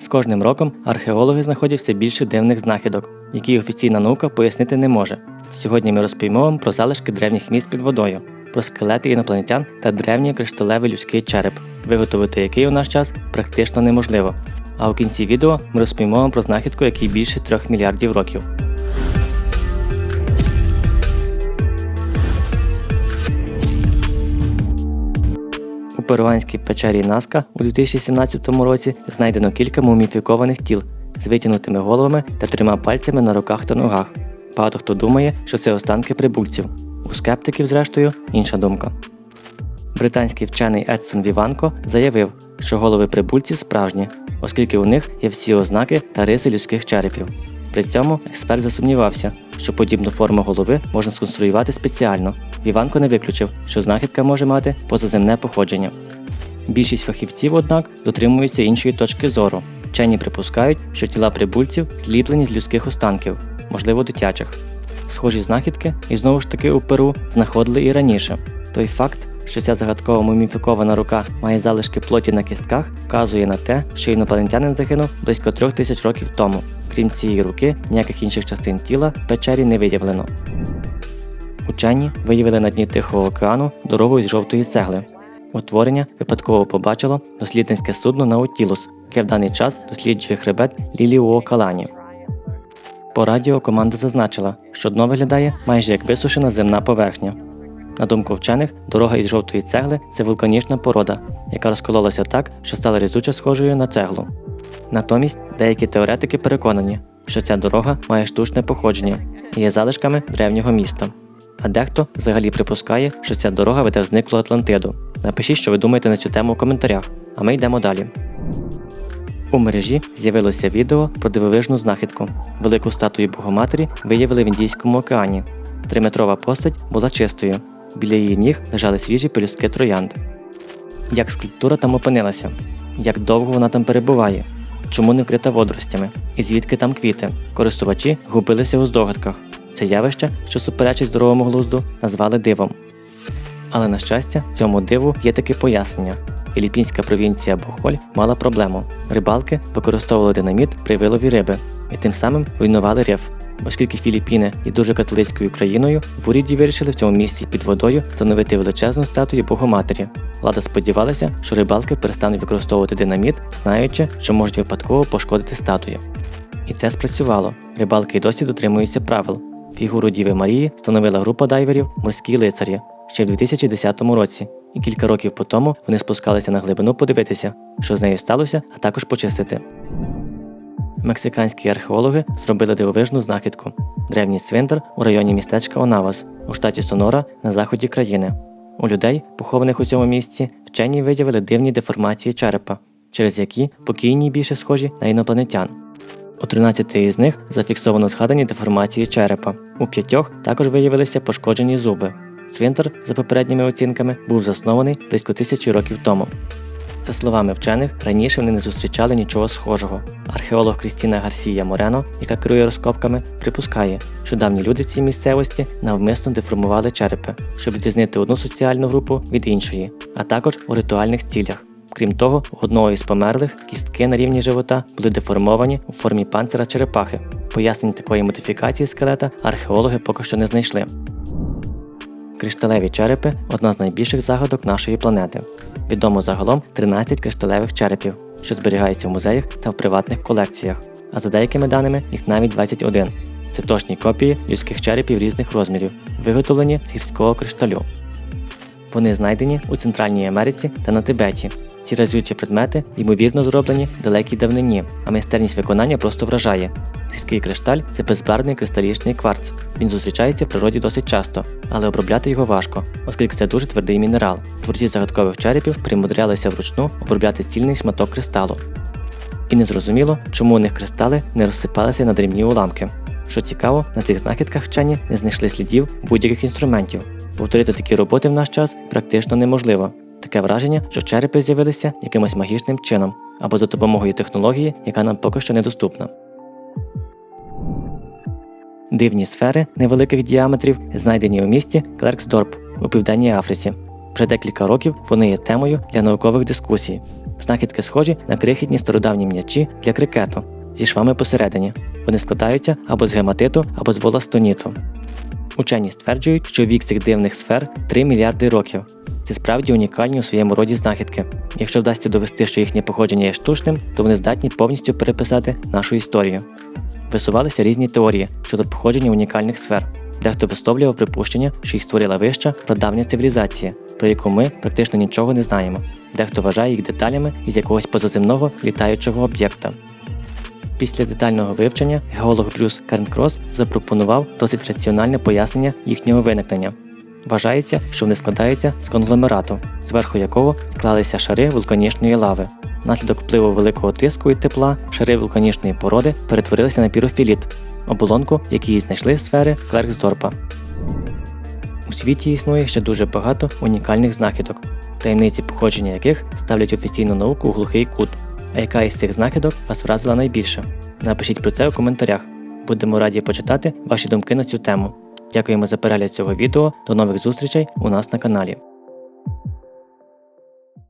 З кожним роком археологи знаходять все більше дивних знахідок, які офіційна наука пояснити не може. Сьогодні ми розповімо вам про залишки древніх міст під водою, про скелети інопланетян та древній кришталевий людський череп, виготовити який у наш час практично неможливо. А у кінці відео ми розповімо вам про знахідку, який більше 3 мільярдів років. Перуанській печері Наска у 2017 році знайдено кілька муміфікованих тіл з витягнутими головами та трьома пальцями на руках та ногах. Багато хто думає, що це останки прибульців. У скептиків, зрештою, інша думка. Британський вчений Едсон Віванко заявив, що голови прибульців справжні, оскільки у них є всі ознаки та риси людських черепів. При цьому експерт засумнівався, що подібну форму голови можна сконструювати спеціально. Віванко не виключив, що знахідка може мати позаземне походження. Більшість фахівців, однак, дотримуються іншої точки зору. Вчені припускають, що тіла прибульців зліплені з людських останків, можливо, дитячих. Схожі знахідки, і знову ж таки у Перу знаходили і раніше. Той факт, що ця загадкова муміфікована рука має залишки плоті на кістках, вказує на те, що інопланетянин загинув близько трьох тисяч років тому. Крім цієї руки, ніяких інших частин тіла в печері не виявлено. Учені виявили на дні Тихого океану дорогу із жовтої цегли. Утворення випадково побачило дослідницьке судно Наутілус, яке в даний час досліджує хребет Ліліуокалані. По радіо команда зазначила, що дно виглядає майже як висушена земна поверхня. На думку вчених, дорога із жовтої цегли це вулканічна порода, яка розкололася так, що стала різуче схожою на цеглу. Натомість деякі теоретики переконані, що ця дорога має штучне походження і є залишками древнього міста. А дехто взагалі припускає, що ця дорога веде в зниклу Атлантиду. Напишіть, що ви думаєте на цю тему у коментарях, а ми йдемо далі. У мережі з'явилося відео про дивовижну знахідку. Велику статую Богоматері виявили в Індійському океані. Триметрова постать була чистою. Біля її ніг лежали свіжі пелюстки троянд. Як скульптура там опинилася? Як довго вона там перебуває? Чому не вкрита водоростями? І звідки там квіти? Користувачі губилися у здогадках. Це явище, що суперечить здоровому глузду, назвали дивом. Але на щастя, цьому диву є таке пояснення. Філіппінська провінція Бохоль мала проблему. Рибалки використовували динаміт при вилові риби і тим самим руйнували риф. Оскільки Філіппіни є дуже католицькою країною, в уряді вирішили в цьому місці під водою встановити величезну статую Богоматері. Влада сподівалася, що рибалки перестануть використовувати динаміт, знаючи, що можуть випадково пошкодити статую. І це спрацювало. Рибалки досі дотримуються правил. Фігуру Діви Марії встановила група дайверів Морські лицарі ще в 2010 році, і кілька років по тому вони спускалися на глибину подивитися, що з нею сталося, а також почистити. Мексиканські археологи зробили дивовижну знахідку древній цвинтар у районі містечка Онавас у штаті Сонора на заході країни. У людей, похованих у цьому місці, вчені виявили дивні деформації черепа, через які покійні більше схожі на інопланетян. У 13 із них зафіксовано згадані деформації черепа. У п'ятьох також виявилися пошкоджені зуби. Цвинтар, за попередніми оцінками, був заснований близько тисячі років тому. За словами вчених, раніше вони не зустрічали нічого схожого. Археолог Крістіна Гарсія Морено, яка керує розкопками, припускає, що давні люди в цій місцевості навмисно деформували черепи, щоб відрізнити одну соціальну групу від іншої, а також у ритуальних цілях. Крім того, у одного із померлих кістки на рівні живота були деформовані у формі панцира черепахи. Пояснень такої модифікації скелета археологи поки що не знайшли. Кришталеві черепи одна з найбільших загадок нашої планети. Відомо загалом 13 кришталевих черепів, що зберігаються в музеях та в приватних колекціях, а за деякими даними їх навіть 21. Це точні копії людських черепів різних розмірів, виготовлені з гірського кришталю. Вони знайдені у Центральній Америці та на Тибеті. Ці разючі предмети, ймовірно, зроблені в далекій давнині, а майстерність виконання просто вражає. Гірський кришталь це безбарвний кристалічний кварц. Він зустрічається в природі досить часто, але обробляти його важко, оскільки це дуже твердий мінерал. Творці загадкових черепів примудрялися вручну обробляти цільний шматок кристалу. І незрозуміло, чому у них кристали не розсипалися на дрібні уламки. Що цікаво, на цих знахідках вчені не знайшли слідів будь-яких інструментів. Повторити такі роботи в наш час практично неможливо. Таке враження, що черепи з'явилися якимось магічним чином або за допомогою технології, яка нам поки що недоступна. Дивні сфери невеликих діаметрів знайдені у місті Клерксдорп у Південній Африці. Вже декілька років вони є темою для наукових дискусій. Знахідки схожі на крихітні стародавні м'ячі для крикету зі швами посередині. Вони складаються або з гематиту, або з воластоніту. Учені стверджують, що вік цих дивних сфер 3 мільярди років. Це справді унікальні у своєму роді знахідки. Якщо вдасться довести, що їхнє походження є штучним, то вони здатні повністю переписати нашу історію. Висувалися різні теорії щодо походження унікальних сфер. Дехто висловлював припущення, що їх створила вища прадавня цивілізація, про яку ми практично нічого не знаємо. Дехто вважає їх деталями із якогось позаземного літаючого об'єкта. Після детального вивчення геолог Брюс Кернкрос запропонував досить раціональне пояснення їхнього виникнення. Вважається, що вони складаються з конгломерату, зверху якого склалися шари вулканічної лави. Внаслідок впливу великого тиску і тепла шари вулканічної породи перетворилися на пірофіліт, оболонку, якій знайшли сфери Кверксдорпа. У світі існує ще дуже багато унікальних знахідок, таємниці походження яких ставлять офіційну науку у глухий кут. А яка із цих знахідок вас вразила найбільше? Напишіть про це у коментарях. Будемо раді почитати ваші думки на цю тему. Дякуємо за перегляд цього відео. До нових зустрічей у нас на каналі.